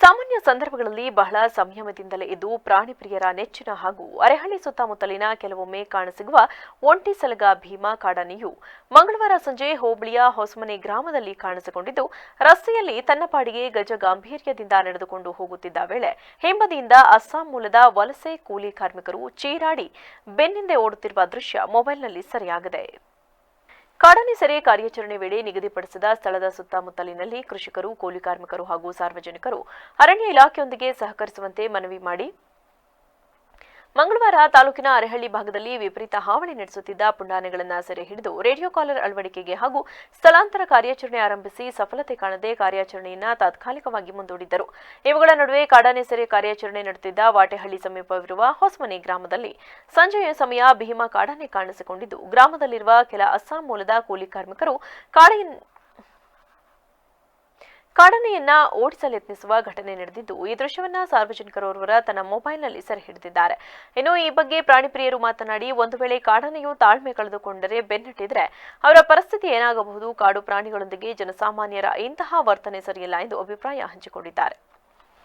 ಸಾಮಾನ್ಯ ಸಂದರ್ಭಗಳಲ್ಲಿ ಬಹಳ ಸಂಯಮದಿಂದಲೇ ಇದ್ದು ಪ್ರಾಣಿ ಪ್ರಿಯರ ನೆಚ್ಚಿನ ಹಾಗೂ ಅರೆಹಳ್ಳಿ ಸುತ್ತಮುತ್ತಲಿನ ಕೆಲವೊಮ್ಮೆ ಕಾಣಸಿಗುವ ಒಂಟಿ ಸಲಗ ಭೀಮಾ ಕಾಡಾನೆಯು ಮಂಗಳವಾರ ಸಂಜೆ ಹೋಬಳಿಯ ಹೊಸಮನೆ ಗ್ರಾಮದಲ್ಲಿ ಕಾಣಿಸಿಕೊಂಡಿದ್ದು, ರಸ್ತೆಯಲ್ಲಿ ತನ್ನ ಪಾಡಿಗೆ ಗಜ ಗಾಂಭೀರ್ಯದಿಂದ ನಡೆದುಕೊಂಡು ಹೋಗುತ್ತಿದ್ದ ವೇಳೆ ಹಿಂಬದಿಯಿಂದ ಅಸ್ಸಾಂ ಮೂಲದ ವಲಸೆ ಕೂಲಿ ಕಾರ್ಮಿಕರು ಚೀರಾಡಿ ಬೆನ್ನಿಂದೆ ಓಡುತ್ತಿರುವ ದೃಶ್ಯ ಮೊಬೈಲ್ನಲ್ಲಿ ಸೆರೆಯಾಗಿದೆ. ಕಾಡಾನೆ ಸೆರೆ ಕಾರ್ಯಾಚರಣೆ ವೇಳೆ ನಿಗದಿಪಡಿಸಿದ ಸ್ಥಳದ ಸುತ್ತಮುತ್ತಲಿನಲ್ಲಿ ಕೃಷಿಕರು, ಕೂಲಿ ಕಾರ್ಮಿಕರು ಹಾಗೂ ಸಾರ್ವಜನಿಕರು ಅರಣ್ಯ ಇಲಾಖೆಯೊಂದಿಗೆ ಸಹಕರಿಸುವಂತೆ ಮನವಿ ಮಾಡಿ ಮಂಗಳವಾರ ತಾಲೂಕಿನ ಅರೆಹಳ್ಳಿ ಭಾಗದಲ್ಲಿ ವಿಪರೀತ ಹಾವಳಿ ನಡೆಸುತ್ತಿದ್ದ ಪುಂಡಾನೆಗಳನ್ನು ಸೆರೆ ಹಿಡಿದು ರೇಡಿಯೋ ಕಾಲರ್ ಅಳವಡಿಕೆಗೆ ಹಾಗೂ ಸ್ಥಳಾಂತರ ಕಾರ್ಯಾಚರಣೆ ಆರಂಭಿಸಿ ಸಫಲತೆ ಕಾಣದೆ ಕಾರ್ಯಾಚರಣೆಯನ್ನು ತಾತ್ಕಾಲಿಕವಾಗಿ ಮುಂದೂಡಿದ್ದರು. ಇವುಗಳ ನಡುವೆ ಕಾಡಾನೆ ಸೆರೆ ಕಾರ್ಯಾಚರಣೆ ನಡೆಸಿದ್ದ ವಾಟೆಹಳ್ಳಿ ಸಮೀಪವಿರುವ ಹೊಸಮನೆ ಗ್ರಾಮದಲ್ಲಿ ಸಂಜೆಯ ಸಮಯ ಭೀಮಾ ಕಾಡಾನೆ ಕಾಣಿಸಿಕೊಂಡಿದ್ದು, ಗ್ರಾಮದಲ್ಲಿರುವ ಕೆಲ ಅಸ್ಸಾಂ ಮೂಲದ ಕೂಲಿ ಕಾರ್ಮಿಕರು ಕಾಡೆಯ ಕಾಡನೆಯನ್ನ ಓಡಿಸಲು ಯತ್ನಿಸುವ ಘಟನೆ ನಡೆದಿದ್ದು, ಈ ದೃಶ್ಯವನ್ನ ಸಾರ್ವಜನಿಕರೋರ್ವರ ತನ್ನ ಮೊಬೈಲ್ನಲ್ಲಿ ಸೆರೆ ಹಿಡಿದಿದ್ದಾರೆ. ಇನ್ನು ಈ ಬಗ್ಗೆ ಪ್ರಾಣಿ ಪ್ರಿಯರು ಮಾತನಾಡಿ, ಒಂದು ವೇಳೆ ಕಾಡನೆಯು ತಾಳ್ಮೆ ಕಳೆದುಕೊಂಡರೆ ಬೆನ್ನಟ್ಟಿದ್ರೆ ಅವರ ಪರಿಸ್ಥಿತಿ ಏನಾಗಬಹುದು? ಕಾಡು ಪ್ರಾಣಿಗಳೊಂದಿಗೆ ಜನಸಾಮಾನ್ಯರ ಇಂತಹ ವರ್ತನೆ ಸರಿಯಲ್ಲ ಎಂದು ಅಭಿಪ್ರಾಯ ಹಂಚಿಕೊಂಡಿದ್ದಾರೆ.